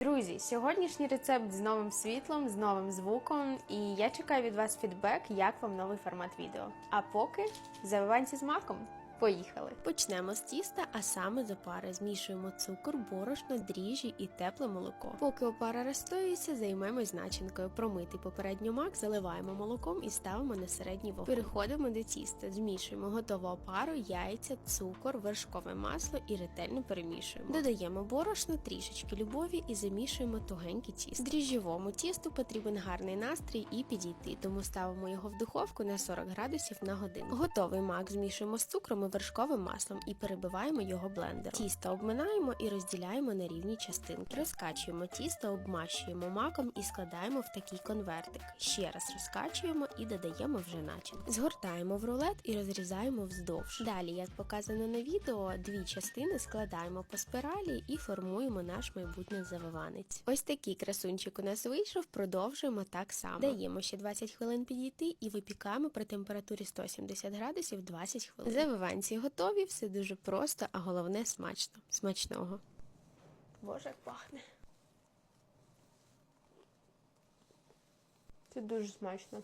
Друзі, сьогоднішній рецепт з новим світлом, з новим звуком, і я чекаю від вас фідбек, як вам новий формат відео. А поки завиванці з маком. Поїхали! Почнемо з тіста, а саме з опари. Змішуємо цукор, борошно, дріжджі і тепле молоко. Поки опара розстоюється, займемось начинкою. Промитий попередньо мак, заливаємо молоком і ставимо на середній вогонь. Переходимо до тіста, змішуємо готову опару, яйця, цукор, вершкове масло і ретельно перемішуємо. Додаємо борошно, трішечки любові і замішуємо тугеньке тісто. Дріжджовому тісту потрібен гарний настрій і підійти, тому ставимо його в духовку на 40 градусів на годину. Готовий мак змішуємо з цукром і вершковим маслом і перебиваємо його блендером. Тісто обминаємо і розділяємо на рівні частинки. Розкачуємо тісто, обмащуємо маком і складаємо в такий конвертик. Ще раз розкачуємо і додаємо вже начинку. Згортаємо в рулет і розрізаємо вздовж. Далі, як показано на відео, дві частини складаємо по спиралі і формуємо наш майбутній завиванець. Ось такий красунчик у нас вийшов. Продовжуємо так само. Даємо ще 20 хвилин підійти і випікаємо при температурі 170 градусів 20 хвилин. Завиванці готові, все дуже просто, а головне смачно. Смачного. Боже, як пахне. Це дуже смачно.